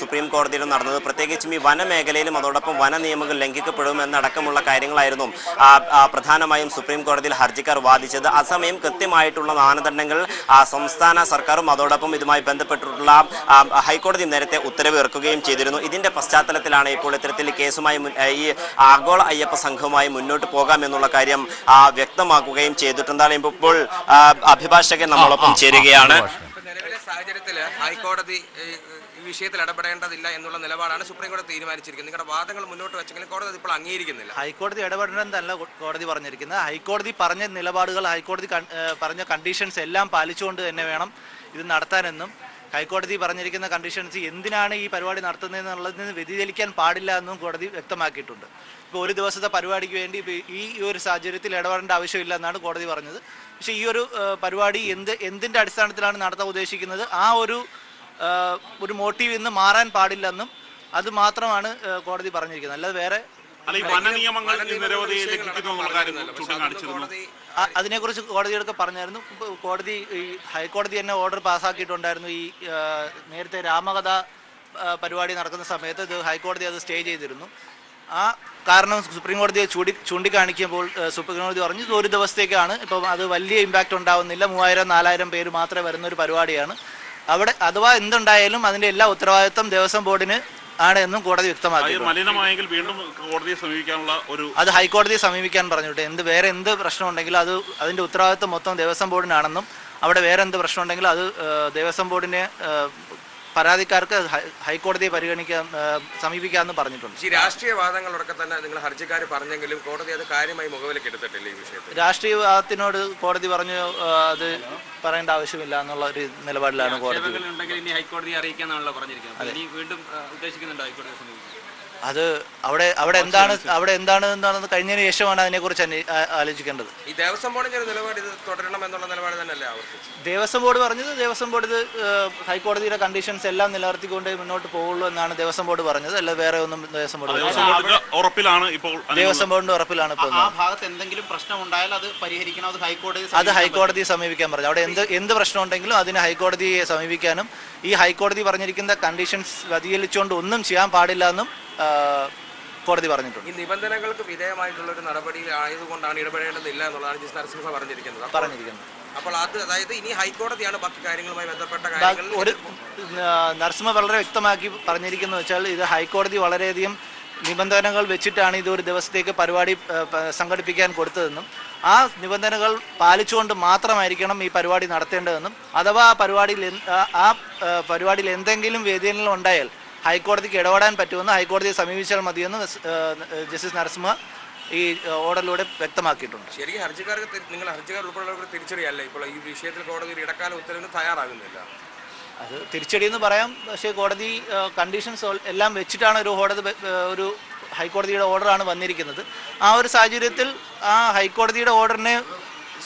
Supreme കോടതിയിൽ നടന്നത് പ്രത്യേകിച്ചും ഈ വനമേഖലയിലും അതോടൊപ്പം വന നിയമങ്ങൾ ലംഘിക്കപ്പെടുമെന്നടക്കമുള്ള കാര്യങ്ങളായിരുന്നു. പ്രധാനമായും സുപ്രീം കോടതിയിൽ ഹർജിക്കാർ വാദിച്ചത്. അസമയം കൃത്യമായിട്ടുള്ള മാനദണ്ഡങ്ങൾ സംസ്ഥാന സർക്കാരും അതോടൊപ്പം ഇതുമായി ബന്ധപ്പെട്ടിട്ടുള്ള ഹൈക്കോടതി നേരത്തെ ഉത്തരവ് ഇറക്കുകയും ചെയ്തിരുന്നു. ഇതിന്റെ പശ്ചാത്തലത്തിലാണ് ഇപ്പോൾ ഇത്തരത്തിൽ കേസുമായി ഈ ആഗോള അയ്യപ്പ സംഘവുമായി മുന്നോട്ട് പോകാം എന്നുള്ള കാര്യം വ്യക്തമാക്കുകയും ചെയ്തിട്ടുണ്ടാണ് ഇപ്പോൾ അഭിഭാഷകൻ നമ്മളൊപ്പം ചേരുകയാണ്. നിലവിലെ സാഹചര്യത്തിൽ ഹൈക്കോടതി വിഷയത്തിൽ ഇടപെടേണ്ടതില്ല എന്നുള്ള നിലപാടാണ് സുപ്രീം കോടതി തീരുമാനിച്ചിരിക്കുന്നത്. നിങ്ങളുടെ വാദങ്ങൾ മുന്നോട്ട് വെച്ചെങ്കിലും കോടതി ഇപ്പോൾ അംഗീകരിക്കുന്നില്ല. ഹൈക്കോടതി ഇടപെടണമെന്നല്ല കോ- കോടതി പറഞ്ഞിരിക്കുന്നത്. ഹൈക്കോടതി പറഞ്ഞ നിലപാടുകൾ ഹൈക്കോടതി പറഞ്ഞ കണ്ടീഷൻസ് എല്ലാം പാലിച്ചുകൊണ്ട് തന്നെ വേണം ഇത് നടത്താനെന്നും ഹൈക്കോടതി പറഞ്ഞിരിക്കുന്ന കണ്ടീഷൻസ് എന്തിനാണ് ഈ പരിപാടി നടത്തുന്നതെന്നുള്ളതിൽ നിന്ന് വ്യതിചലിക്കാൻ പാടില്ല എന്നും കോടതി വ്യക്തമാക്കിയിട്ടുണ്ട്. ഇപ്പോൾ ഒരു ദിവസത്തെ പരിപാടിക്ക് വേണ്ടി ഈ ഒരു സാഹചര്യത്തിൽ ഇടപെടേണ്ട ആവശ്യമില്ല എന്നാണ് കോടതി പറഞ്ഞത്. പക്ഷേ ഈ ഒരു പരിപാടി എന്ത് എന്തിന്റെ അടിസ്ഥാനത്തിലാണ് നടത്താൻ ഉദ്ദേശിക്കുന്നത്? ആ ഒരു ഒരു മോട്ടീവ് ഇന്ന് മാറാൻ പാടില്ലെന്നും അത് മാത്രമാണ് കോടതി പറഞ്ഞിരിക്കുന്നത്. അല്ലാതെ വേറെ അതിനെക്കുറിച്ച് കോടതികളൊക്കെ പറഞ്ഞായിരുന്നു. കോടതി ഈ ഹൈക്കോടതി തന്നെ ഓർഡർ പാസ്സാക്കിയിട്ടുണ്ടായിരുന്നു. ഈ നേരത്തെ രാമകഥ പരിപാടി നടക്കുന്ന സമയത്ത് ഇത് ഹൈക്കോടതി അത് സ്റ്റേ ചെയ്തിരുന്നു. ആ കാരണം സുപ്രീം കോടതിയെ ചൂണ്ടി ചൂണ്ടിക്കാണിക്കുമ്പോൾ സുപ്രീം കോടതി പറഞ്ഞു ഇത് ഒരു ദിവസത്തേക്കാണ്. ഇപ്പം അത് വലിയ ഇമ്പാക്റ്റ് ഉണ്ടാവുന്നില്ല. മൂവായിരം നാലായിരം പേര് മാത്രമേ വരുന്ന ഒരു പരിപാടിയാണ്. അവിടെ അഥവാ എന്തുണ്ടായാലും അതിന്റെ എല്ലാ ഉത്തരവാദിത്വം ദേവസ്വം ബോർഡിന് ആണ് എന്നും കോടതി വ്യക്തമാക്കി മലിനമായെങ്കിൽ വീണ്ടും കോടതിയെ സമീപിക്കാനുള്ള ഒരു അത് ഹൈക്കോടതിയെ സമീപിക്കാൻ പറഞ്ഞിട്ട് എന്ത് വേറെ എന്ത് പ്രശ്നം ഉണ്ടെങ്കിലും അത് അതിന്റെ ഉത്തരവാദിത്വം മൊത്തം ദേവസ്വം ബോർഡിനാണെന്നും അവിടെ വേറെ എന്ത് പ്രശ്നം ഉണ്ടെങ്കിലും അത് ദേവസ്വം ബോർഡിനെ പരാതിക്കാർക്ക് ഹൈക്കോടതിയെ പരിഗണിക്കാൻ സമീപിക്കാമെന്ന് പറഞ്ഞിട്ടുണ്ട്. ഈ രാഷ്ട്രീയ തന്നെ നിങ്ങൾ ഹർജിക്കാർ പറഞ്ഞെങ്കിലും കോടതി അത് കാര്യമായി മുഖവിലേക്ക് എടുത്തിട്ടില്ല ഈ വിഷയത്തിൽ. രാഷ്ട്രീയവാദത്തിനോട് കോടതി പറഞ്ഞു അത് പറയേണ്ട ആവശ്യമില്ല എന്നുള്ള ഒരു നിലപാടിലാണ് കോടതി ഉണ്ടെങ്കിൽ ഇനി ഹൈക്കോടതിയെ അറിയിക്കാനാണല്ലോ പറഞ്ഞിരിക്കുന്നത്. ഇനി വീണ്ടും ഉദ്ദേശിക്കുന്നുണ്ടോ ഹൈക്കോടതിയെ സമീപിക്കാൻ? അത് അവിടെ അവിടെ എന്താണ് അവിടെ എന്താണ് എന്താണെന്ന് കഴിഞ്ഞതിന് ശേഷമാണ് അതിനെക്കുറിച്ച് അന്വേ- ആലോചിക്കേണ്ടത്. ഈ ദേവസ്വം ബോർഡിന്റെ ഒരു നിലപാട് ഇത് തുടരണം എന്നുള്ള നിലപാട് തന്നെയല്ലേ ആവർത്തിച്ചു ദേവസ്വം ബോർഡ് പറഞ്ഞത് ദേവസ്വം ബോർഡ് ഇത് ഏഹ്, ഹൈക്കോടതിയുടെ കണ്ടീഷൻസ് എല്ലാം നിലനിർത്തിക്കൊണ്ട് മുന്നോട്ട് പോകുള്ളൂ എന്നാണ് ദേവസ്വം ബോർഡ് പറഞ്ഞത്. അല്ല വേറെ ഒന്നും ദേവസ്വം ബോർഡ് പറഞ്ഞില്ല. ദേവസ്വം ബോർഡിന്റെ ഉറപ്പിലാണ് ഇപ്പോൾ. ദേവസ്വം ബോർഡിന്റെ ഉറപ്പിലാണ് ഇപ്പോൾ ആ ഭാഗത്ത് എന്തെങ്കിലും പ്രശ്നം ഉണ്ടായാൽ അത് പരിഹരിക്കണം അത് ഹൈക്കോടതി അത് ഹൈക്കോടതിയെ സമീപിക്കാൻ പറഞ്ഞു. അവിടെ എന്ത് എന്ത് പ്രശ്നം ഉണ്ടെങ്കിലും അതിന് ഹൈക്കോടതിയെ സമീപിക്കാനും ഈ ഹൈക്കോടതി പറഞ്ഞിരിക്കുന്ന കണ്ടീഷൻസ് വ്യതിചലിച്ചുകൊണ്ട് ഒന്നും ചെയ്യാൻ പാടില്ല എന്നും കോടതി പറഞ്ഞിട്ടുണ്ട്. ഈ നിബന്ധനകൾക്ക് വിധേയമായിട്ടുള്ള ഒരു നടപടിയിൽ ആയതുകൊണ്ടാണ് ഇടപെടേണ്ടതില്ല എന്നുള്ളതാണ് ജി നരസിംഹ പറഞ്ഞിരിക്കുന്നത്. പറഞ്ഞിരിക്കുന്നത്. അപ്പോൾ അത് അതായത് ഇനി ഹൈക്കോടതിയാണ് ബാക്കി കാര്യങ്ങളുമായി ബന്ധപ്പെട്ട കാര്യങ്ങൾ ഒരു നരസിംഹ വളരെ വ്യക്തമാക്കി പറഞ്ഞിരിക്കുന്നത് വെച്ചാൽ ഇത് ഹൈക്കോടതി വളരെയധികം നിബന്ധനകൾ വെച്ചിട്ടാണ് ഇത് ഒരു ദിവസത്തേക്ക് പരിപാടി സംഘടിപ്പിക്കാൻ കൊടുത്തതെന്നും ആ നിബന്ധനകൾ പാലിച്ചുകൊണ്ട് മാത്രമായിരിക്കണം ഈ പരിപാടി നടത്തേണ്ടതെന്നും അഥവാ ആ പരിപാടിയിൽ ആ- പരിപാടിയിൽ എന്തെങ്കിലും വ്യതിയാനങ്ങൾ ഉണ്ടായാൽ ഹൈക്കോടതിക്ക് ഇടപെടാൻ പറ്റുമെന്ന് ഹൈക്കോടതിയെ സമീപിച്ചാൽ മതിയെന്ന് ജസ്റ്റിസ് നരസിംഹ ഈ ഓർഡറിലൂടെ വ്യക്തമാക്കിയിട്ടുണ്ട്. ശരിക്കും ഹർജിക്കാർക്ക് നിങ്ങൾ ഹർജിക്കാർ ഉൾപ്പെടെയുള്ളവർക്ക് തിരിച്ചറിയല്ല? ഇപ്പോൾ ഈ വിഷയത്തിൽ കോടതി ഒരു ഇടക്കാല ഉത്തരവിന് തയ്യാറാകുന്നില്ല. അത് തിരിച്ചടി എന്ന് പറയാം. പക്ഷേ കോടതി കണ്ടീഷൻസ് എല്ലാം വെച്ചിട്ടാണ് ഒരു കോടതി ഒരു ഹൈക്കോടതിയുടെ ഓർഡറാണ് വന്നിരിക്കുന്നത്. ആ ഒരു സാഹചര്യത്തിൽ ആ ഹൈക്കോടതിയുടെ ഓർഡറിനെ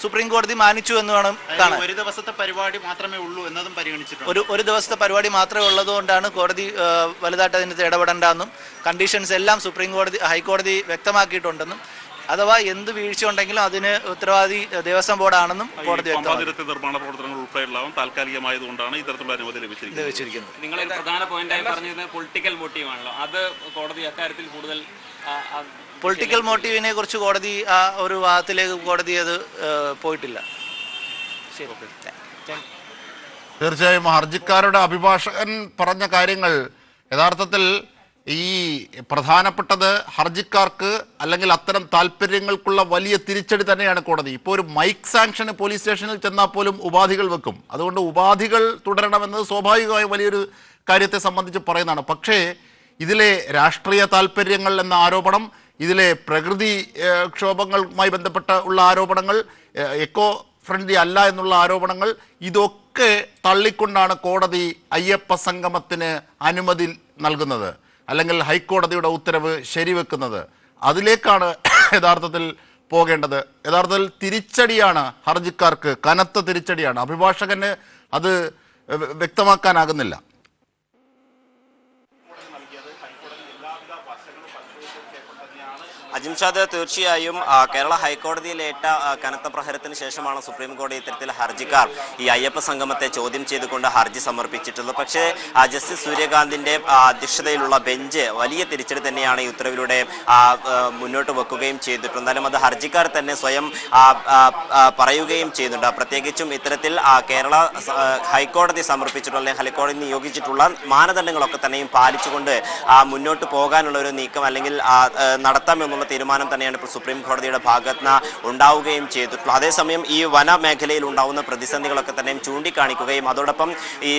സുപ്രീം കോടതി മാനിച്ചു എന്ന് വേണം കാണാൻ. ഒരു ദിവസത്തെ പരിപാടി മാത്രമേ ഉള്ളൂ എന്നതും പരിഗണിച്ചിട്ടുണ്ട്. ഒരു ഒരു ദിവസത്തെ പരിപാടി മാത്രമേ ഉള്ളതുകൊണ്ടാണ് കോടതി വലുതായിട്ട് അതിനകത്ത് ഇടപെടേണ്ടെന്നും കണ്ടീഷൻസ് എല്ലാം സുപ്രീം കോടതി ഹൈക്കോടതി വ്യക്തമാക്കിയിട്ടുണ്ടെന്നും അഥവാ എന്ത് വീഴ്ച ഉണ്ടെങ്കിലും അതിന് ഉത്തരവാദി ദേവസ്വം ബോർഡാണെന്നും കോടതി നിർമ്മാണ പ്രവർത്തനങ്ങൾ ഉൾപ്പെടെയുള്ളതും താൽക്കാലികമായതുകൊണ്ടാണ് ഇത്തരത്തിലുള്ള അനുമതി ലഭിച്ചിരിക്കുന്നത്. ലഭിച്ചിരിക്കുന്നത്. നിങ്ങൾ പ്രധാന പോയിന്റായി പറഞ്ഞിരുന്നത് പൊളിറ്റിക്കൽ മോട്ടീവാണല്ലോ അത് കോടതി അക്കാര്യത്തിൽ കൂടുതൽ പൊളിറ്റിക്കൽ മോട്ടീവിനെ കുറിച്ച് കോടതി ആ ഒരു വാദത്തിലേക്ക് കോടതി അത് പോയിട്ടില്ല. ശരി. തീർച്ചയായും ഹർജിക്കാരുടെ അഭിഭാഷകൻ പറഞ്ഞ കാര്യങ്ങൾ യഥാർത്ഥത്തിൽ ഈ പ്രധാനപ്പെട്ടത് ഹർജിക്കാർക്ക് അല്ലെങ്കിൽ അത്തരം താല്പര്യങ്ങൾക്കുള്ള വലിയ തിരിച്ചടി തന്നെയാണ് കോടതി. ഇപ്പോൾ ഒരു മൈക്ക് സാങ്ഷന് പോലീസ് സ്റ്റേഷനിൽ ചെന്നാൽ പോലും ഉപാധികൾ വെക്കും. അതുകൊണ്ട് ഉപാധികൾ തുടരണമെന്നത് സ്വാഭാവികമായി വലിയൊരു കാര്യത്തെ സംബന്ധിച്ച് പറയുന്നതാണ്. പക്ഷേ ഇതിലെ രാഷ്ട്രീയ താല്പര്യങ്ങൾ എന്ന ആരോപണം ഇതിലെ പ്രകൃതി ക്ഷോഭങ്ങളുമായി ബന്ധപ്പെട്ട ഉള്ള ആരോപണങ്ങൾ എക്കോ ഫ്രണ്ട്ലി അല്ല എന്നുള്ള ആരോപണങ്ങൾ ഇതൊക്കെ തള്ളിക്കൊണ്ടാണ് കോടതി അയ്യപ്പ സംഗമത്തിന് അനുമതി നൽകുന്നത്. അല്ലെങ്കിൽ ഹൈക്കോടതിയുടെ ഉത്തരവ് ശരിവെക്കുന്നത്. അതിലേക്കാണ് യഥാർത്ഥത്തിൽ പോകേണ്ടത്. യഥാർത്ഥത്തിൽ തിരിച്ചടിയാണ് ഹർജിക്കാർക്ക് കനത്ത തിരിച്ചടിയാണ്. അഭിഭാഷകന് അത് വ്യ- വ്യക്തമാക്കാനാകുന്നില്ല. അജിംഷാദ് തീർച്ചയായും കേരള ഹൈക്കോടതിയിലേറ്റ കനത്ത പ്രഹരത്തിന് ശേഷമാണ് സുപ്രീം കോടതി ഇത്തരത്തിൽ ഹർജിക്കാർ ഈ അയ്യപ്പ സംഗമത്തെ ചോദ്യം ചെയ്തുകൊണ്ട് ഹർജി സമർപ്പിച്ചിട്ടുള്ളത്. പക്ഷേ ജസ്റ്റിസ് സൂര്യകാന്തിന്റെ അധ്യക്ഷതയിലുള്ള ബെഞ്ച് വലിയ തിരിച്ചടി തന്നെയാണ് ഈ ഉത്തരവിലൂടെ മുന്നോട്ട് വെക്കുകയും ചെയ്തിട്ടുണ്ട് എന്നാലും അത് ഹർജിക്കാർ തന്നെ സ്വയം പറയുകയും ചെയ്യുന്നുണ്ട്. പ്രത്യേകിച്ചും ഇത്തരത്തിൽ കേരള ഹൈക്കോടതി സമർപ്പിച്ചിട്ടുള്ള അല്ലെങ്കിൽ ഹൈക്കോടതി നിയോഗിച്ചിട്ടുള്ള മാനദണ്ഡങ്ങളൊക്കെ തന്നെയും പാലിച്ചുകൊണ്ട് മുന്നോട്ട് പോകാനുള്ള ഒരു നീക്കം അല്ലെങ്കിൽ നടത്താമെന്നുള്ള തീരുമാനം തന്നെയാണ് ഇപ്പോൾ സുപ്രീം കോടതിയുടെ ഭാഗത്ത് നിന്ന് ഉണ്ടാവുകയും ചെയ്തിട്ടുള്ളത്. അതേസമയം ഈ വനമേഖലയിൽ ഉണ്ടാവുന്ന പ്രതിസന്ധികളൊക്കെ തന്നെയും ചൂണ്ടിക്കാണിക്കുകയും അതോടൊപ്പം ഈ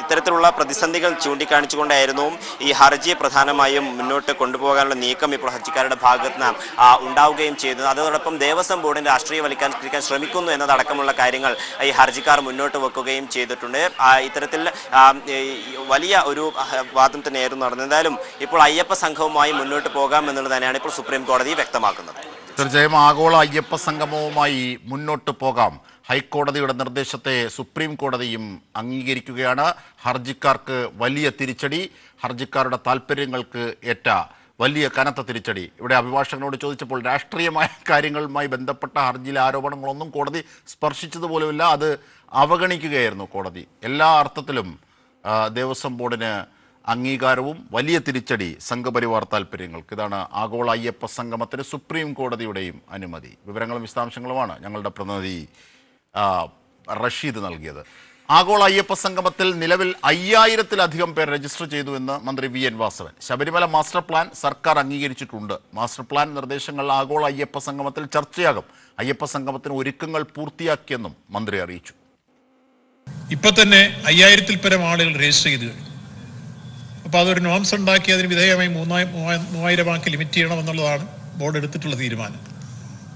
ഇത്തരത്തിലുള്ള പ്രതിസന്ധികൾ ചൂണ്ടിക്കാണിച്ചുകൊണ്ടായിരുന്നു ഈ ഹർജി പ്രധാനമായും മുന്നോട്ട് കൊണ്ടുപോകാനുള്ള നീക്കം ഇപ്പോൾ ഹർജിക്കാരുടെ ഭാഗത്ത് നിന്ന് ഉണ്ടാവുകയും ചെയ്തു അതോടൊപ്പം ദേവസ്വം ബോർഡിന് രാഷ്ട്രീയവൽക്കരിക്കാൻ ശ്രമിക്കുന്നു എന്നതടക്കമുള്ള കാര്യങ്ങൾ ഈ ഹർജിക്കാർ മുന്നോട്ട് വെക്കുകയും ചെയ്തിട്ടുണ്ട്. ഇത്തരത്തിൽ വലിയ ഒരു വാദം തന്നെയായിരുന്നു നടന്നത്. എന്തായാലും ഇപ്പോൾ അയ്യപ്പ സംഘവുമായി മുന്നോട്ട് പോകാം എന്നുള്ളത് തന്നെയാണ് ഇപ്പോൾ സുപ്രീം കോടതി വ്യക്തമാക്കുന്നത്. തീർച്ചയായും ആഗോള അയ്യപ്പ സംഗമവുമായി മുന്നോട്ട് പോകാം. ഹൈക്കോടതിയുടെ നിർദ്ദേശത്തെ സുപ്രീം കോടതിയും അംഗീകരിക്കുകയാണ്. ഹർജിക്കാർക്ക് വലിയ തിരിച്ചടി ഹർജിക്കാരുടെ താല്പര്യങ്ങൾക്ക് ഏറ്റ വലിയ കനത്ത തിരിച്ചടി. ഇവിടെ അഭിഭാഷകനോട് ചോദിച്ചപ്പോൾ രാഷ്ട്രീയമായ കാര്യങ്ങളുമായി ബന്ധപ്പെട്ട ഹർജിയിലെ ആരോപണങ്ങളൊന്നും കോടതി സ്പർശിച്ചതുപോലുമില്ല. അത് അവഗണിക്കുകയായിരുന്നു കോടതി. എല്ലാ അർത്ഥത്തിലും ദേവസ്വം ബോർഡിന് അംഗീകാരവും വലിയ തിരിച്ചടി സംഘപരിവാർ താല്പര്യങ്ങൾക്ക് ഇതാണ് ആഗോള അയ്യപ്പ സംഗമത്തിന് സുപ്രീം കോടതിയുടെയും അനുമതി. വിവരങ്ങളും വിശദാംശങ്ങളുമാണ് ഞങ്ങളുടെ പ്രതിനിധി റഷീദ് നൽകിയത്. ആഗോള അയ്യപ്പ സംഗമത്തിൽ നിലവിൽ അയ്യായിരത്തിലധികം പേർ രജിസ്റ്റർ ചെയ്തു എന്ന് മന്ത്രി V N Vasavan. Sabarimala master plan സർക്കാർ അംഗീകരിച്ചിട്ടുണ്ട്. മാസ്റ്റർ പ്ലാൻ നിർദ്ദേശങ്ങൾ ആഗോള അയ്യപ്പ സംഗമത്തിൽ ചർച്ചയാകും. അയ്യപ്പ സംഗമത്തിന് ഒരുക്കങ്ങൾ പൂർത്തിയാക്കിയെന്നും മന്ത്രി അറിയിച്ചു. ഇപ്പൊ തന്നെ അയ്യായിരത്തിൽ പരം ആളുകൾ രജിസ്റ്റർ ചെയ്തു കഴിഞ്ഞു. അപ്പോൾ അതൊരു നോംസ് ഉണ്ടാക്കി അതിന് വിധേയമായി മൂന്നായി മൂവായിരം ആക്കി ലിമിറ്റ് ചെയ്യണം എന്നുള്ളതാണ് ബോർഡ് എടുത്തിട്ടുള്ള തീരുമാനം.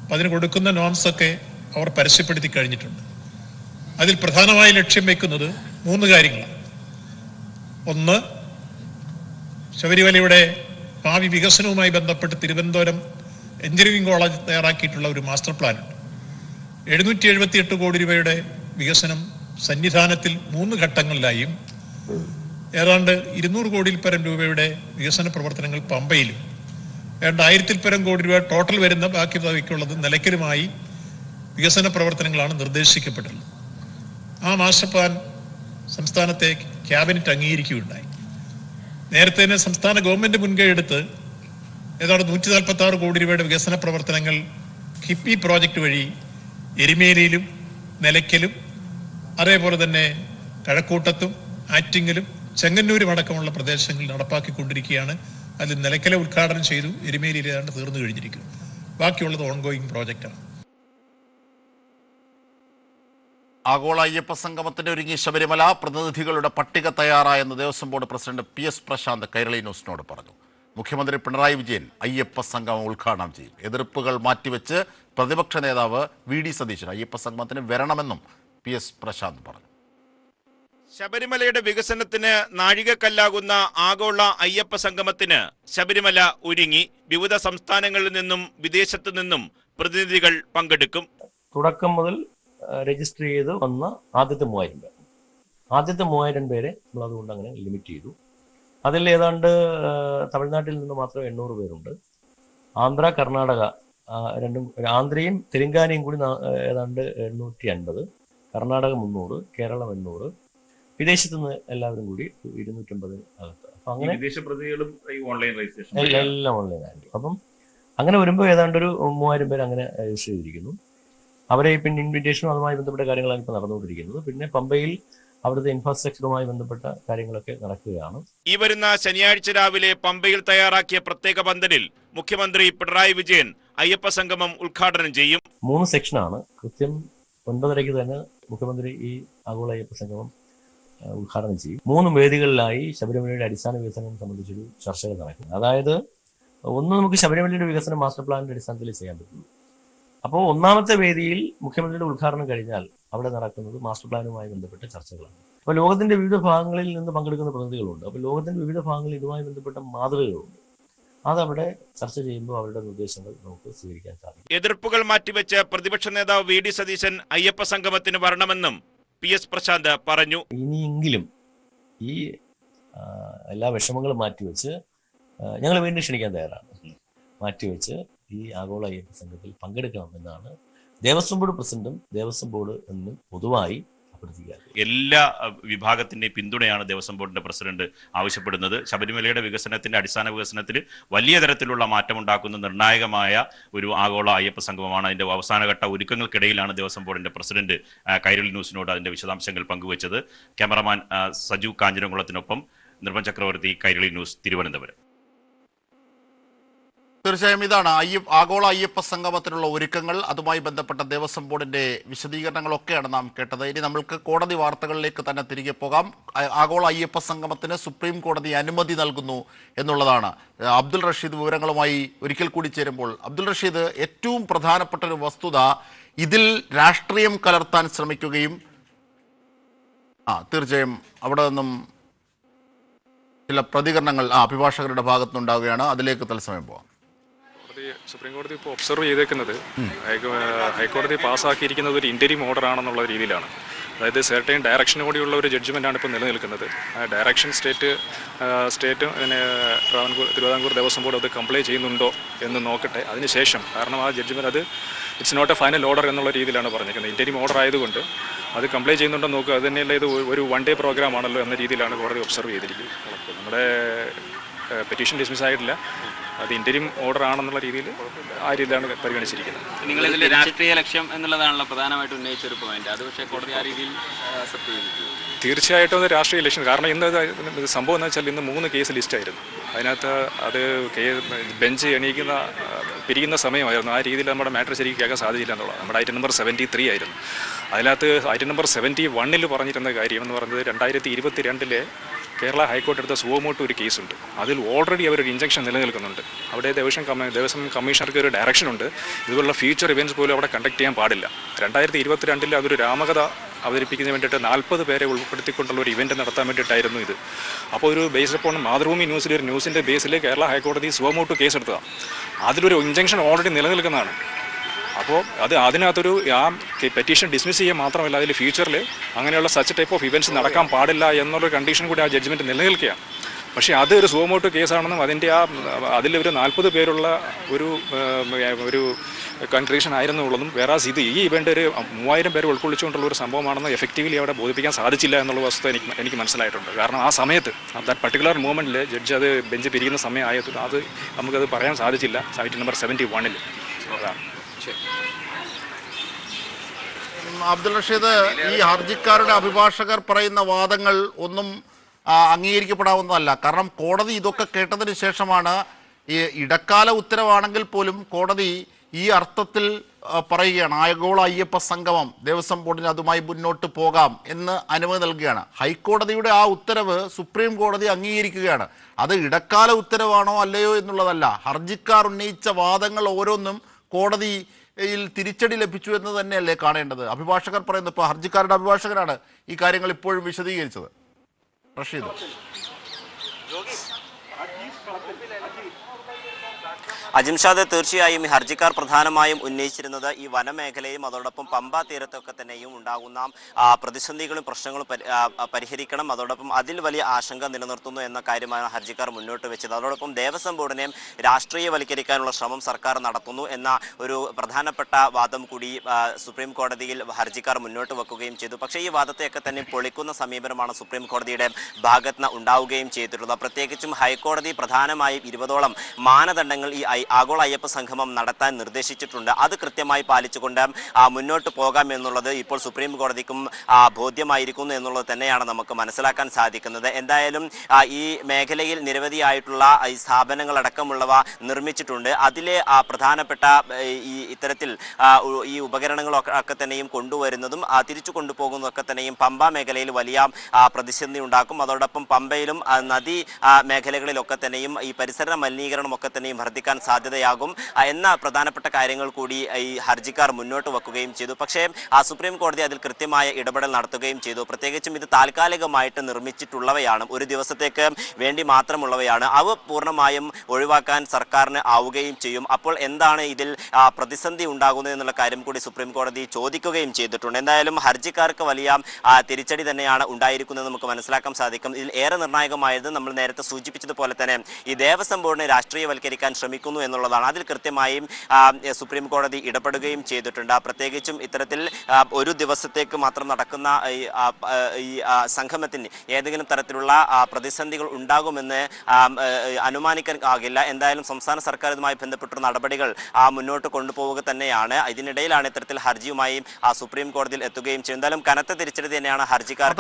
അപ്പം അതിന് കൊടുക്കുന്ന നോംസ് ഒക്കെ അവർ പരസ്യപ്പെടുത്തി കഴിഞ്ഞിട്ടുണ്ട്. അതിൽ പ്രധാനമായി ലക്ഷ്യം വെക്കുന്നത് മൂന്ന് കാര്യങ്ങളാണ്. ഒന്ന് ശബരിമലയുടെ ഭാവി വികസനവുമായി ബന്ധപ്പെട്ട് തിരുവനന്തപുരം എഞ്ചിനീയറിംഗ് കോളേജ് തയ്യാറാക്കിയിട്ടുള്ള ഒരു മാസ്റ്റർ പ്ലാൻ ഉണ്ട്. എഴുന്നൂറ്റി എഴുപത്തിയെട്ട് കോടി രൂപയുടെ വികസനം സന്നിധാനത്തിൽ മൂന്ന് ഘട്ടങ്ങളിലായും ഏതാണ്ട് ഇരുന്നൂറ് കോടിയിൽ പരം രൂപയുടെ വികസന പ്രവർത്തനങ്ങൾ പമ്പയിലും ഏതാണ്ട് ആയിരത്തിൽ പരം കോടി രൂപ ടോട്ടൽ വരുന്ന ബാക്കി ബാക്കിയുള്ളത് നിലയ്ക്കലുമായി വികസന പ്രവർത്തനങ്ങളാണ് നിർദ്ദേശിക്കപ്പെട്ടുള്ളത് ആ മാസ്റ്റർ പ്ലാൻ സംസ്ഥാനത്തെ ക്യാബിനറ്റ് അംഗീകരിക്കുകയുണ്ടായി. നേരത്തെ തന്നെ സംസ്ഥാന ഗവൺമെന്റ് മുൻകൈ എടുത്ത് ഏതാണ്ട് നൂറ്റി നാൽപ്പത്തി ആറ് കോടി രൂപയുടെ വികസന പ്രവർത്തനങ്ങൾ കിപ്പി പ്രോജക്റ്റ് വഴി എരുമേലിയിലും നിലയ്ക്കലും അതേപോലെ തന്നെ കഴക്കൂട്ടത്തും ആറ്റിങ്ങലും ചെങ്ങന്നൂരും അടക്കമുള്ള പ്രദേശങ്ങളിൽ നടപ്പാക്കിക്കൊണ്ടിരിക്കുകയാണ്. അതിൽ നിലയ്ക്കലെ ഉദ്ഘാടനം ചെയ്തു എരുമേലിയിൽ ഏതാണ്ട് തീർന്നു കഴിഞ്ഞിരിക്കുന്നു. ബാക്കിയുള്ളത് ഓൺഗോയിങ് പ്രോജക്റ്റാണ് ആഗോള അയ്യപ്പ സംഗമത്തിന്റെ ഒരുങ്ങി ശബരിമല പ്രതിനിധികളുടെ പട്ടിക തയ്യാറായെന്ന് Devaswom board president P S Prashanth Kairali ന്യൂസിനോട് പറഞ്ഞു. മുഖ്യമന്ത്രി പിണറായി വിജയൻ അയ്യപ്പ സംഗമം ഉദ്ഘാടനം ചെയ്യും. എതിർപ്പുകൾ മാറ്റിവെച്ച് പ്രതിപക്ഷ നേതാവ് വി ഡി സതീശൻ അയ്യപ്പ സംഗമത്തിന് വരണമെന്നും പി എസ് പ്രശാന്ത് പറഞ്ഞു. ശബരിമലയുടെ വികസനത്തിന് നാഴികക്കല്ലാകുന്ന ആഗോള അയ്യപ്പ സംഗമത്തിന് ശബരിമല ഒരുങ്ങി വിവിധ സംസ്ഥാനങ്ങളിൽ നിന്നും വിദേശത്തു നിന്നും പ്രതിനിധികൾ പങ്കെടുക്കും. തുടക്കം മുതൽ രജിസ്റ്റർ ചെയ്ത് വന്ന ആദ്യത്തെ മൂവായിരം പേർ. ആദ്യത്തെ മൂവായിരം പേരെ നമ്മൾ അതുകൊണ്ട് അങ്ങനെ ലിമിറ്റ് ചെയ്തു. അതിൽ ഏതാണ്ട് തമിഴ്നാട്ടിൽ നിന്ന് മാത്രം എണ്ണൂറ് പേരുണ്ട്. ആന്ധ്ര കർണാടക രണ്ടും ആന്ധ്രയും തെലങ്കാനയും കൂടി ഏതാണ്ട് എണ്ണൂറ്റി അൻപത് കർണാടക മുന്നൂറ് കേരളം എണ്ണൂറ് വിദേശത്തു നിന്ന് എല്ലാവരും കൂടി ഇരുന്നൂറ്റമ്പത് അകത്ത്. അപ്പൊ അങ്ങനെ വിദേശ പ്രതികളും ഓൺലൈൻ രജിസ്ട്രേഷൻ എല്ലാം എല്ലാം ഓൺലൈൻ ആയിരിക്കും. അപ്പം അങ്ങനെ വരുമ്പോൾ ഏതാണ്ട് ഒരു മൂവായിരം പേര് അങ്ങനെ രജിസ്റ്റർ ചെയ്തിരിക്കുന്നു. അവരെ പിന്നെ ഇൻവിറ്റേഷനും അതുമായി ബന്ധപ്പെട്ട കാര്യങ്ങളാണ് ഇപ്പോൾ നടന്നുകൊണ്ടിരിക്കുന്നത്. പിന്നെ പമ്പയിൽ അവിടുത്തെ ഇൻഫ്രാസ്ട്രക്ചറുമായി ബന്ധപ്പെട്ട കാര്യങ്ങളൊക്കെ നടക്കുകയാണ്. ഈ വരുന്ന ശനിയാഴ്ച രാവിലെ പമ്പയിൽ തയ്യാറാക്കിയ പ്രത്യേക പന്തലിൽ മുഖ്യമന്ത്രി പിണറായി വിജയൻ അയ്യപ്പ സംഗമം ഉദ്ഘാടനം ചെയ്യും. മൂന്ന് സെക്ഷനാണ്. കൃത്യം ഒൻപതരയ്ക്ക് തന്നെ മുഖ്യമന്ത്രി ഈ ആഗോള അയ്യപ്പ സംഗമം ഉദ്ഘാടനം ചെയ്യും. മൂന്ന് വേദികളിലായി ശബരിമലയുടെ അടിസ്ഥാന വികസനം സംബന്ധിച്ചൊരു ചർച്ചകൾ നടക്കും അതായത് ഒന്ന് നമുക്ക് ശബരിമലയുടെ വികസനം മാസ്റ്റർ പ്ലാനിന്റെ അടിസ്ഥാനത്തിൽ ചെയ്യാൻ പറ്റുള്ളൂ അപ്പോൾ ഒന്നാമത്തെ വേദിയിൽ മുഖ്യമന്ത്രിയുടെ ഉദ്ഘാടനം കഴിഞ്ഞാൽ അവിടെ നടക്കുന്നത് മാസ്റ്റർ പ്ലാനുമായി ബന്ധപ്പെട്ട ചർച്ചകളാണ്. അപ്പോൾ ലോകത്തിന്റെ വിവിധ ഭാഗങ്ങളിൽ നിന്ന് പങ്കെടുക്കുന്ന പ്രതിനിധികളുണ്ട്. അപ്പോൾ ലോകത്തിന്റെ വിവിധ ഭാഗങ്ങളിൽ ഇതുമായി ബന്ധപ്പെട്ട മാതൃകകളുണ്ട്. അതവിടെ ചർച്ച ചെയ്യുമ്പോൾ അവരുടെ നിർദ്ദേശങ്ങൾ നമുക്ക് സ്വീകരിക്കാൻ സാധിക്കും. എതിർപ്പുകൾ മാറ്റിവെച്ച് പ്രതിപക്ഷ നേതാവ് വി ഡി സതീശൻ അയ്യപ്പ സംഗമത്തിന് വരണമെന്നും പി എസ് പ്രശാന്ത് പറഞ്ഞു. ഇനിയെങ്കിലും ഈ എല്ലാ വിഷമങ്ങളും മാറ്റിവെച്ച് ഞങ്ങൾ വീണ്ടും ക്ഷണിക്കാൻ തയ്യാറാണ്. മാറ്റിവെച്ച് ഈ ആഗോള അയ്യപ്പ സംഘത്തിൽ പങ്കെടുക്കണമെന്നാണ് ദേവസ്വം ബോർഡ് പ്രസിഡന്റും ദേവസ്വം ബോർഡ് എന്നും പൊതുവായി എല്ലാ വിഭാഗത്തിന്റെയും പിന്തുണയാണ് ദേവസ്വം ബോർഡിന്റെ പ്രസിഡന്റ് ആവശ്യപ്പെടുന്നത്. ശബരിമലയുടെ വികസനത്തിന്റെ അടിസ്ഥാന വികസനത്തിൽ വലിയ തരത്തിലുള്ള മാറ്റം ഉണ്ടാക്കുന്ന നിർണായകമായ ഒരു ആഗോള അയ്യപ്പ സംഗമമാണ് അതിന്റെ അവസാനഘട്ട ഒരുക്കങ്ങൾക്കിടയിലാണ് ദേവസ്വം ബോർഡിന്റെ പ്രസിഡന്റ് കൈരളി ന്യൂസിനോട് അതിന്റെ വിശദാംശങ്ങൾ പങ്കുവച്ചത്. ക്യാമറമാൻ സജു കാഞ്ഞിരംകുളത്തിനൊപ്പം നിർമ്മൻ ചക്രവർത്തി കൈരളി ന്യൂസ് തിരുവനന്തപുരം. തീർച്ചയായും ഇതാണ്. അയ്യപ്പ ആഗോള അയ്യപ്പ സംഗമത്തിനുള്ള ഒരുക്കങ്ങൾ അതുമായി ബന്ധപ്പെട്ട ദേവസ്വം ബോർഡിന്റെ വിശദീകരണങ്ങളൊക്കെയാണ് നാം കേട്ടത്. ഇനി നമ്മൾക്ക് കോടതി വാർത്തകളിലേക്ക് തന്നെ തിരികെ പോകാം. ആഗോള അയ്യപ്പ സംഗമത്തിന് സുപ്രീം കോടതി അനുമതി നൽകുന്നു എന്നുള്ളതാണ്. അബ്ദുൾ റഷീദ് വിവരങ്ങളുമായി ഒരിക്കൽ കൂടി ചേരുമ്പോൾ അബ്ദുൾ റഷീദ് ഏറ്റവും പ്രധാനപ്പെട്ട ഒരു വസ്തുത ഇതിൽ രാഷ്ട്രീയം കലർത്താൻ ശ്രമിക്കുകയും ആ തീർച്ചയായും അവിടെ നിന്നും ചില പ്രതികരണങ്ങൾ ആ അഭിഭാഷകരുടെ ഭാഗത്തുനിന്നുണ്ടാവുകയാണ്. അതിലേക്ക് തത്സമയം പോകാം. സുപ്രീം കോടതി ഇപ്പോൾ ഒബ്സർവ് ചെയ്തേക്കുന്നത്. ഹൈക്കോടതി പാസ്സാക്കിയിരിക്കുന്നത് ഒരു ഇന്റരിം ഓർഡർ ആണെന്നുള്ള രീതിയിലാണ്. അതായത് സെർട്ടൈൻ കൂടിയുള്ള ഒരു ജഡ്ജ്മെന്റാണ് ഇപ്പോൾ നിലനിൽക്കുന്നത്. ആ ഡയറക്ഷൻ സ്റ്റേറ്റ് സ്റ്റേറ്റ് പിന്നെ ട്രാവൻകൂർ തിരുവിതാംകൂർ ദേവസ്വം ബോർഡ് അത് കംപ്ലൈ ചെയ്യുന്നുണ്ടോ എന്ന് നോക്കട്ടെ. അതിനുശേഷം കാരണം ആ ജഡ്ജ്മെന്റ് അത് it's not a final order എന്നുള്ള രീതിയിലാണ് പറഞ്ഞിരിക്കുന്നത്. ഇന്റരിം ഓർഡർ ആയതുകൊണ്ട് അത് കംപ്ലൈ ചെയ്യുന്നുണ്ടോ നോക്കുക. അത് തന്നെയല്ല ഇത് ഒരു വൺ ഡേ പ്രോഗ്രാം ആണല്ലോ എന്ന രീതിയിലാണ് കോടതി ഒബ്സർവ് ചെയ്തിരിക്കുന്നത്. നമ്മുടെ പെറ്റീഷൻ ഡിസ്മിസ് ആയിട്ടില്ല. അത് ഇന്റരിം ഓർഡർ ആണെന്നുള്ള രീതിയിൽ ആ രീതിയിലാണ് പരിഗണിച്ചിരിക്കുന്നത്. നിങ്ങൾ ഇതിൽ രാഷ്ട്രീയ ലക്ഷ്യം എന്നുള്ളതാണല്ലോ പ്രധാനമായിട്ട് ഉന്നയിച്ച ഒരു പോയിന്റ് അത് പക്ഷേ കോടതി ആ രീതിയിൽ തീർച്ചയായിട്ടും അത് രാഷ്ട്രീയ ലക്ഷ്യം. കാരണം ഇന്ന് സംഭവം എന്ന് വെച്ചാൽ ഇന്ന് മൂന്ന് കേസ് ലിസ്റ്റായിരുന്നു അതിനകത്ത് അത് ബെഞ്ച് എണീക്കുന്ന പിരിക്കുന്ന സമയമായിരുന്നു. ആ രീതിയിൽ നമ്മുടെ മാറ്റർ ശരിക്കും കേൾക്കാൻ സാധിച്ചില്ല എന്നുള്ളത് നമ്മുടെ ഐറ്റം നമ്പർ സെവന്റി ത്രീ ആയിരുന്നു. അതിനകത്ത് ഐറ്റം നമ്പർ സെവന്റി വണ്ണിൽ പറഞ്ഞിരുന്ന കാര്യം എന്ന് പറഞ്ഞത് രണ്ടായിരത്തി ഇരുപത്തി രണ്ടിലെ കേരള ഹൈക്കോടതി എടുത്ത സുവമോട്ട് ഒരു കേസുണ്ട്. അതിൽ ഓൾറെഡി അവരൊരു ഇഞ്ചക്ഷൻ നിലനിൽക്കുന്നുണ്ട്. അവിടെ ദേവസ്വം ദേവസ്വം കമ്മീഷണർക്ക് ഒരു ഡയറക്ഷൻ ഉണ്ട്. ഇതുപോലുള്ള ഫ്യൂച്ചർ ഇവന്റ്സ് പോലും അവിടെ കണ്ടക്ട് ചെയ്യാൻ പാടില്ല. രണ്ടായിരത്തി ഇരുപത്തിരണ്ടിൽ അതൊരു രാമകഥ അവതരിപ്പിക്കുന്നതിന് വേണ്ടിയിട്ട് നാൽപ്പത് പേരെ ഉൾപ്പെടുത്തിക്കൊണ്ടുള്ള ഒരു ഇവന്റ് നടത്താൻ വേണ്ടിയിട്ടായിരുന്നു ഇത്. അപ്പോൾ ഒരു ബേസ്ഡ് അപ്പോൾ മാതൃഭൂമി ന്യൂസിൽ ഒരു ന്യൂസിന്റെ ബേസിൽ കേരള ഹൈക്കോടതി സുവമോട്ട് കേസ് എടുത്തതാണ് അതിലൊരു ഇഞ്ചക്ഷൻ ഓൾറെഡി നിലനിൽക്കുന്നതാണ്. അപ്പോൾ അത് അതിനകത്തൊരു ആ പെറ്റീഷൻ ഡിസ്മിസ് ചെയ്യുക മാത്രമല്ല അതിൽ ഫ്യൂച്ചറിൽ അങ്ങനെയുള്ള സച്ച് ടൈപ്പ് ഓഫ് ഇവന്റ്സ് നടക്കാൻ പാടില്ല എന്നുള്ള കണ്ടീഷൻ കൂടി ആ ജഡ്ജ്മെന്റ് നിലനിൽക്കുകയാണ്. പക്ഷേ അത് ഒരു സുഖമോട്ട് കേസാണെന്നും അതിന്റെ ആ അതിൽ ഒരു നാൽപ്പത് പേരുള്ള ഒരു ഒരു കൺട്രീഷൻ ആയിരുന്നുള്ളതും വേറെ ഇത് ഈ ഇവന്റ് ഒരു മൂവായിരം പേര് ഉൾക്കൊള്ളിച്ചുകൊണ്ടുള്ള ഒരു സംഭവമാണെന്ന് എഫക്റ്റീവ്ലി അവിടെ ബോധിപ്പിക്കാൻ സാധിച്ചില്ല എന്നുള്ള വസ്തുത എനിക്ക് എനിക്ക് മനസ്സിലായിട്ടുണ്ട്. കാരണം ആ സമയത്ത് ദാറ്റ് പർട്ടിക്കുലർ മൂവ്മെന്റിൽ ജഡ്ജ് അത് ബെഞ്ച് പിരിക്കുന്ന സമയം ആയത് അത് നമുക്കത് പറയാൻ സാധിച്ചില്ല. സൈറ്റ് നമ്പർ സെവന്റി വണ്ണിൽ അതാണ്. അബ്ദുൾ റഷീദ് ഈ ഹർജിക്കാരുടെ അഭിഭാഷകർ പറയുന്ന വാദങ്ങൾ ഒന്നും അംഗീകരിക്കപ്പെടാവുന്നതല്ല. കാരണം കോടതി ഇതൊക്കെ കേട്ടതിന് ശേഷമാണ് ഈ ഇടക്കാല ഉത്തരവാണെങ്കിൽ പോലും കോടതി ഈ അർത്ഥത്തിൽ പറയുകയാണ് ആഗോള അയ്യപ്പ സംഗമം ദേവസ്വം ബോർഡിന് അതുമായി മുന്നോട്ട് പോകാം എന്ന് അനുമതി നൽകുകയാണ്. ഹൈക്കോടതിയുടെ ആ ഉത്തരവ് സുപ്രീം കോടതി അംഗീകരിക്കുകയാണ്. അത് ഇടക്കാല ഉത്തരവാണോ അല്ലയോ എന്നുള്ളതല്ല. ഹർജിക്കാർ ഉന്നയിച്ച വാദങ്ങൾ ഓരോന്നും കോടതിയിൽ തിരിച്ചടി ലഭിച്ചു എന്ന് തന്നെയല്ലേ കാണേണ്ടത്? അഭിഭാഷകർ പറയുന്നത് ഇപ്പോൾ ഹർജിക്കാരുടെ അഭിഭാഷകരാണ് ഈ കാര്യങ്ങൾ ഇപ്പോഴും വിശദീകരിച്ചത്. റഷീദ്. അജിംഷാദ് തീർച്ചയായും ഈ ഹർജിക്കാർ പ്രധാനമായും ഉന്നയിച്ചിരുന്നത് ഈ വനമേഖലയും അതോടൊപ്പം പമ്പ തീരത്തൊക്കെ തന്നെയും ഉണ്ടാകുന്ന പ്രതിസന്ധികളും പ്രശ്നങ്ങളും പരിഹരിക്കണം അതോടൊപ്പം അതിൽ വലിയ ആശങ്ക നിലനിർത്തുന്നു എന്ന കാര്യമാണ് ഹർജിക്കാർ മുന്നോട്ട് വെച്ചത്. അതോടൊപ്പം ദേവസ്വം ബോർഡിനെയും രാഷ്ട്രീയവൽക്കരിക്കാനുള്ള ശ്രമം സർക്കാർ നടത്തുന്നു എന്ന ഒരു പ്രധാനപ്പെട്ട വാദം കൂടി സുപ്രീം കോടതിയിൽ ഹർജിക്കാർ മുന്നോട്ട് വെക്കുകയും ചെയ്തു. പക്ഷേ ഈ വാദത്തെയൊക്കെ തന്നെ പൊളിക്കുന്ന സമീപനമാണ് സുപ്രീം കോടതിയുടെ ഭാഗത്ത് ഉണ്ടാവുകയും ചെയ്തിട്ടുള്ളത്. പ്രത്യേകിച്ചും ഹൈക്കോടതി പ്രധാനമായും ഇരുപതോളം മാനദണ്ഡങ്ങൾ ഈ ഐ- ആഗോള അയ്യപ്പ സംഗമം നടത്താൻ നിർദ്ദേശിച്ചിട്ടുണ്ട്. അത് കൃത്യമായി പാലിച്ചുകൊണ്ട് മുന്നോട്ട് പോകാം എന്നുള്ളത് ഇപ്പോൾ സുപ്രീം കോടതിക്കും ബോധ്യമായിരിക്കുന്നു എന്നുള്ളത് തന്നെയാണ് നമുക്ക് മനസ്സിലാക്കാൻ സാധിക്കുന്നത്. എന്തായാലും ഈ മേഖലയിൽ നിരവധിയായിട്ടുള്ള ഈ സ്ഥാപനങ്ങളടക്കമുള്ളവ നിർമ്മിച്ചിട്ടുണ്ട്. അതിലെ പ്രധാനപ്പെട്ട ഈ ഇത്തരത്തിൽ ഈ ഉപകരണങ്ങളൊക്കെ തന്നെയും കൊണ്ടുവരുന്നതും തിരിച്ചു കൊണ്ടുപോകുന്നതൊക്കെ തന്നെയും പമ്പ മേഖലയിൽ വലിയ പ്രതിസന്ധി ഉണ്ടാക്കും. അതോടൊപ്പം പമ്പയിലും നദി മേഖലകളിലൊക്കെ തന്നെയും ഈ പരിസര മലിനീകരണമൊക്കെ തന്നെയും വർദ്ധിക്കാൻ സാധ്യതയാകും. എന്ന പ്രധാനപ്പെട്ട കാര്യങ്ങൾ കൂടി ഈ ഹർജിക്കാർ മുന്നോട്ട് വെക്കുകയും ചെയ്തു. പക്ഷേ ആ സുപ്രീം കോടതി അതിൽ കൃത്യമായ ഇടപെടൽ നടത്തുകയും ചെയ്തു. പ്രത്യേകിച്ചും ഇത് താൽക്കാലികമായിട്ട് നിർമ്മിച്ചിട്ടുള്ളവയാണ്. ഒരു ദിവസത്തേക്ക് വേണ്ടി മാത്രമുള്ളവയാണ്. അവ പൂർണമായും ഒഴിവാക്കാൻ സർക്കാരിന് ആവുകയും ചെയ്യും. അപ്പോൾ എന്താണ് ഇതിൽ പ്രതിസന്ധി ഉണ്ടാകുന്നത് എന്നുള്ള കാര്യം കൂടി സുപ്രീം കോടതി ചോദിക്കുകയും ചെയ്തിട്ടുണ്ട്. എന്തായാലും ഹർജിക്കാർക്ക് വലിയ തിരിച്ചടി തന്നെയാണ് ഉണ്ടായിരിക്കുന്നത് നമുക്ക് മനസ്സിലാക്കാൻ സാധിക്കും. ഇതിൽ ഏറെ നിർണായകമായത് നമ്മൾ നേരത്തെ സൂചിപ്പിച്ചതുപോലെ തന്നെ ഈ ദേവസ്വം ബോർഡിനെ രാഷ്ട്രീയവൽക്കരിക്കാൻ ശ്രമിക്കുന്നു എന്നുള്ളതാണ്. അതിൽ കൃത്യമായും സുപ്രീം കോടതി ഇടപെടുകയും ചെയ്തിട്ടുണ്ട്. പ്രത്യേകിച്ചും ഇത്തരത്തിൽ ഒരു ദിവസത്തേക്ക് മാത്രം നടക്കുന്ന ഈ സംഗമത്തിന് ഏതെങ്കിലും തരത്തിലുള്ള പ്രതിസന്ധികൾ ഉണ്ടാകുമെന്ന് അനുമാനിക്കാൻ ആകില്ല. എന്തായാലും സംസ്ഥാന സർക്കാർ ഇതുമായി ബന്ധപ്പെട്ട നടപടികൾ ആ, മുന്നോട്ട് കൊണ്ടുപോവുക തന്നെയാണ്. ഇതിനിടയിലാണ് ഇത്തരത്തിൽ ഹർജിയുമായി ആ, സുപ്രീം കോടതിയിൽ എത്തുകയും ചെയ്യും എന്തായാലും കനത്ത തിരിച്ചടി തന്നെയാണ് ഹർജിക്കാർ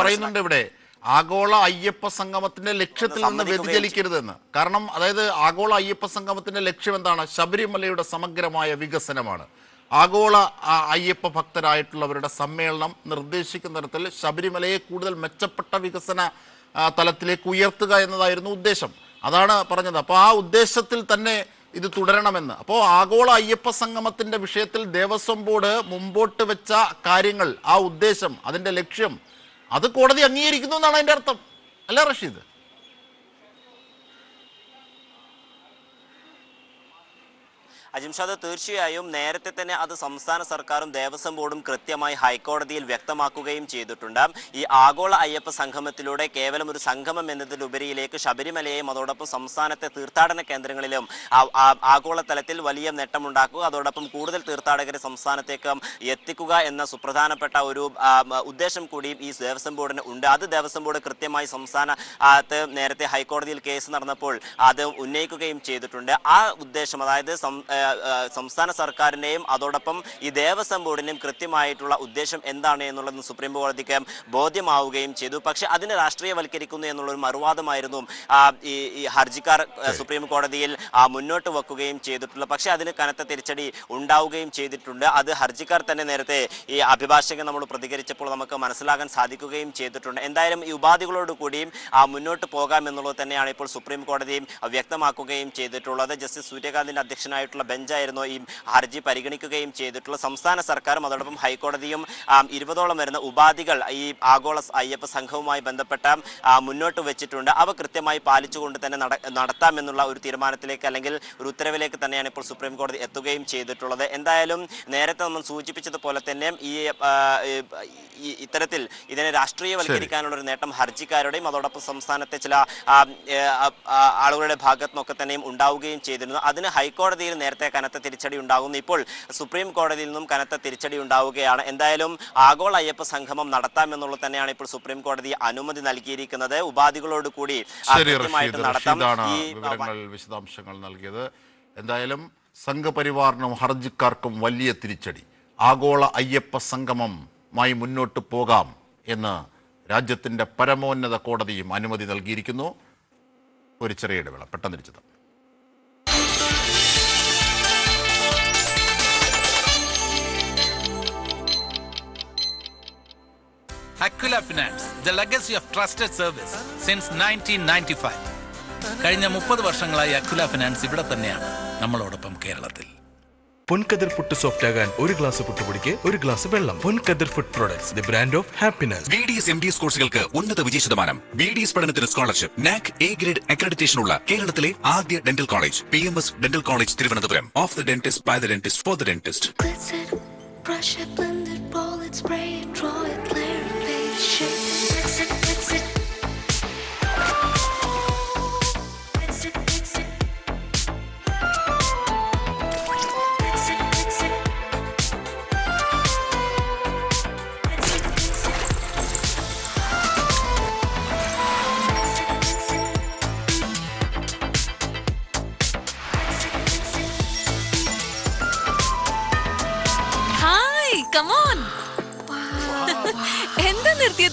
പറയുന്നുണ്ട് ഇവിടെ. ആഗോള അയ്യപ്പ സംഗമത്തിന്റെ ലക്ഷ്യത്തിൽ നിന്ന് വ്യതിചലിക്കരുതെന്ന്. കാരണം അതായത് ആഗോള അയ്യപ്പ സംഗമത്തിന്റെ ലക്ഷ്യം എന്താണ്? ശബരിമലയുടെ സമഗ്രമായ വികസനമാണ്. ആഗോള അയ്യപ്പ ഭക്തരായിട്ടുള്ളവരുടെ സമ്മേളനം നിർദ്ദേശിക്കുന്ന തരത്തിൽ ശബരിമലയെ കൂടുതൽ മെച്ചപ്പെട്ട വികസന തലത്തിലേക്ക് ഉയർത്തുക എന്നതായിരുന്നു ഉദ്ദേശം. അതാണ് പറഞ്ഞത്. അപ്പോൾ ആ ഉദ്ദേശത്തിൽ തന്നെ ഇത് തുടരണമെന്ന്. അപ്പോൾ ആഗോള അയ്യപ്പ സംഗമത്തിന്റെ വിഷയത്തിൽ ദേവസ്വം ബോർഡ് മുമ്പോട്ട് വെച്ച കാര്യങ്ങൾ ആ ഉദ്ദേശം അതിന്റെ ലക്ഷ്യം അത് കോടതി അംഗീകരിക്കുന്നു എന്നാണ് അതിന്റെ അർത്ഥം. അല്ല റഷീദ്? അജിംഷാദ് തീർച്ചയായും നേരത്തെ തന്നെ അത് സംസ്ഥാന സർക്കാരും ദേവസ്വം ബോർഡും കൃത്യമായി ഹൈക്കോടതിയിൽ വ്യക്തമാക്കുകയും ചെയ്തിട്ടുണ്ട്. ഈ ആഗോള അയ്യപ്പ സംഗമത്തിലൂടെ കേവലം ഒരു സംഗമം എന്നതിലുപരിയിലേക്ക് ശബരിമലയെയും അതോടൊപ്പം സംസ്ഥാനത്തെ തീർത്ഥാടന കേന്ദ്രങ്ങളിലും ആ- ആ- ആഗോള തലത്തിൽ വലിയ നേട്ടമുണ്ടാക്കുക അതോടൊപ്പം കൂടുതൽ തീർത്ഥാടകരെ സംസ്ഥാനത്തേക്ക് എത്തിക്കുക എന്ന സുപ്രധാനപ്പെട്ട ഒരു ഉദ്ദേശം കൂടിയും ഈ ദേവസ്വം ബോർഡിന് ഉണ്ട്. അത് ദേവസ്വം ബോർഡ് കൃത്യമായി സംസ്ഥാന നേരത്തെ ഹൈക്കോടതിയിൽ കേസ് നടന്നപ്പോൾ അത് ഉന്നയിക്കുകയും ചെയ്തിട്ടുണ്ട്. ആ ഉദ്ദേശം അതായത് സംസ്ഥാന സർക്കാരിന്റെയും അതോടൊപ്പം ഈ ദേവസ്വം ബോർഡിന്റെയും കൃത്യമായിട്ടുള്ള ഉദ്ദേശം എന്താണ് എന്നുള്ളതും സുപ്രീം കോടതിക്ക് ബോധ്യമാവുകയും ചെയ്തു. പക്ഷെ അതിനെ രാഷ്ട്രീയവൽക്കരിക്കുന്നു എന്നുള്ളൊരു മറുവാദമായിരുന്നു ഈ ഈ ഹർജിക്കാർ സുപ്രീം കോടതിയിൽ മുന്നോട്ട് വെക്കുകയും ചെയ്തിട്ടുള്ളത് പക്ഷേ അതിന് കനത്ത തിരിച്ചടി ഉണ്ടാവുകയും ചെയ്തിട്ടുണ്ട്. അത് ഹർജിക്കാർ തന്നെ നേരത്തെ ഈ അഭിഭാഷകൻ നമ്മൾ പ്രതികരിച്ചപ്പോൾ നമുക്ക് മനസ്സിലാക്കാൻ സാധിക്കുകയും ചെയ്തിട്ടുണ്ട്. എന്തായാലും ഈ ഉപാധികളോട് കൂടിയും ആ, മുന്നോട്ട് പോകാം എന്നുള്ളത് തന്നെയാണ് ഇപ്പോൾ സുപ്രീം കോടതിയും വ്യക്തമാക്കുകയും ചെയ്തിട്ടുള്ളത്. ജസ്റ്റിസ് സൂര്യകാന്തിന്റെ അധ്യക്ഷനായിട്ടുള്ള ബെഞ്ചായിരുന്നു ഈ ഹർജി പരിഗണിക്കുകയും ചെയ്തിട്ടുള്ളത് സംസ്ഥാന സർക്കാരും അതോടൊപ്പം ഹൈക്കോടതിയും ഇരുപതോളം വരുന്ന ഉപാധികൾ ഈ ആഗോള അയ്യപ്പ സംഘവുമായി ബന്ധപ്പെട്ട മുന്നോട്ട് വെച്ചിട്ടുണ്ട്. അവ കൃത്യമായി പാലിച്ചുകൊണ്ട് തന്നെ നടത്താമെന്നുള്ള ഒരു തീരുമാനത്തിലേക്ക് അല്ലെങ്കിൽ ഒരു ഉത്തരവിലേക്ക് തന്നെയാണ് ഇപ്പോൾ സുപ്രീം കോടതി എത്തുകയും ചെയ്തിട്ടുള്ളത്. എന്തായാലും നേരത്തെ നമ്മൾ സൂചിപ്പിച്ചതുപോലെ തന്നെ ഈ ഇത്തരത്തിൽ ഇതിനെ രാഷ്ട്രീയവൽക്കരിക്കാനുള്ള ഒരു നേട്ടം ഹർജിക്കാരുടെയും അതോടൊപ്പം സംസ്ഥാനത്തെ ചില ആളുകളുടെ ഭാഗത്തു നിന്നൊക്കെ തന്നെയും ഉണ്ടാവുകയും ചെയ്തിരുന്നു. അതിന് ഹൈക്കോടതിയിൽ നേരത്തെ കനത്ത തിരിച്ചടി ഉണ്ടാകുന്നു. ഇപ്പോൾ സുപ്രീം കോടതിയിൽ നിന്നും കനത്ത തിരിച്ചടി ഉണ്ടാവുകയാണ്. എന്തായാലും ആഗോള അയ്യപ്പ സംഗമം നടത്താമെന്നുള്ളത് തന്നെയാണ് ഇപ്പോൾ സുപ്രീം കോടതി അനുമതി നൽകിയിരിക്കുന്നത്. ഉപാധികളോട് കൂടി വിശദാംശങ്ങൾ നൽകിയത്. എന്തായാലും സംഘപരിവാറിനും ഹർജിക്കാർക്കും വലിയ തിരിച്ചടി. ആഗോള അയ്യപ്പ സംഗമമായി മുന്നോട്ട് പോകാം എന്ന് രാജ്യത്തിന്റെ പരമോന്നത കോടതിയും അനുമതി നൽകിയിരിക്കുന്നു. ഒരു ചെറിയ ഇടവേള. പെട്ടെന്ന് തിരിച്ചത് Aquila finance the legacy of trusted service since nineteen ninety five കഴിഞ്ഞ മുപ്പത് വർഷങ്ങളായി അക്വില ഫിനാൻസ് ഇവിടെ തന്നെയാണ് നമ്മളോടൊപ്പം കേരളത്തിൽ. പൊൻകതിർ പുട്ട് സോഫ്റ്റ് ആകാൻ ഒരു ഗ്ലാസ് പുട്ടുപൊടിക്ക് ഒരു ഗ്ലാസ് വെള്ളം. Ponkathir food products the brand of happiness. B D S M D S കോഴ്സുകൾക്ക് ഉന്നത വിജയ ശതമാനം ബി ഡി എസ് പഠനത്തിന് scholarship NAAC A grade accreditation ഉള്ള കേരളത്തിലെ ആദ്യ dental college P M S dental college Thiruvananthapuram. Of the dentist by the dentist for the dentist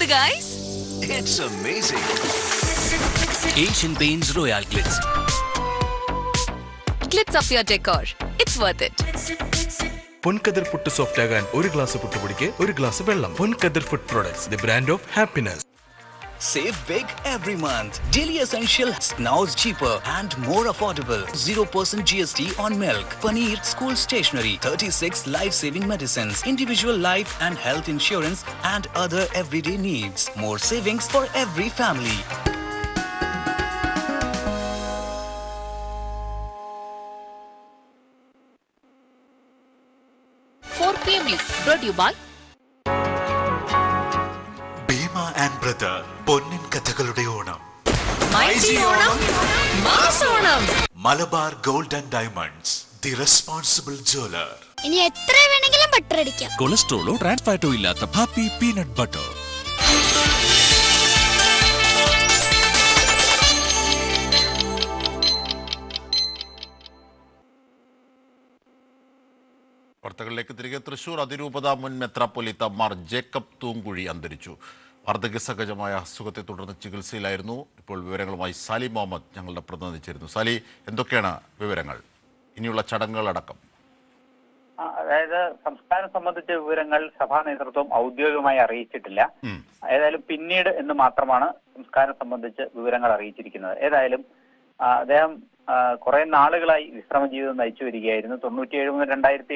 എന്താ നിർത്തിയത് guys it's amazing Asian Paints Royal Glitz glitz of your decor it's worth it Ponkathir puttu soft ആകാൻ ഒരു glass പുട്ടുപൊടിക്ക് ഒരു glass വെള്ളം Ponkathir food products the brand of happiness Save big every month. Daily Essential is now cheaper and more affordable. 0% GST on milk, paneer, school stationery, 36 life-saving medicines, individual life and health insurance and other everyday needs. More savings for every family. Four PM News brought you by brother പൊന്നിൻ കഥകളുടെ Onam. Malabar gold and diamonds the responsible jeweller ഇനി എത്ര വേണമെങ്കിലും butter അടിക്കാം. കൊളസ്ട്രോളോ trans ഫാറ്റോ ഇല്ലാത്ത happy peanut butter. വാർത്തകളിലേക്ക് തിരികെ. തൃശൂർ അതിരൂപത മുൻ മെത്രാപ്പൊലിത്ത മാർ ജേക്കബ് തൂങ്കുഴി അന്തരിച്ചു. വാർദ്ധക്യസഹജമായ അസുഖത്തെ തുടർന്ന് ചികിത്സയിലായിരുന്നു. ഇപ്പോൾ വിവരങ്ങളുമായി സാലി മുഹമ്മദ് ഞങ്ങളുടെ പ്രതിനിധി ചേരുന്നു സാലി എന്തൊക്കെയാണ് വിവരങ്ങൾ? ഇനിയുള്ള ചടങ്ങുകളടക്കം. അതായത് സംസ്കാരം സംബന്ധിച്ച വിവരങ്ങൾ സഭാ നേതൃത്വം ഔദ്യോഗികമായി അറിയിച്ചിട്ടില്ല. ഏതായാലും പിന്നീട് എന്ന് മാത്രമാണ് സംസ്കാരം സംബന്ധിച്ച് വിവരങ്ങൾ അറിയിച്ചിരിക്കുന്നത്. ഏതായാലും അദ്ദേഹം കുറെ നാളുകളായി വിശ്രമ ജീവിതം നയിച്ചു വരികയായിരുന്നു. തൊണ്ണൂറ്റിയേഴ് മുതൽ രണ്ടായിരത്തി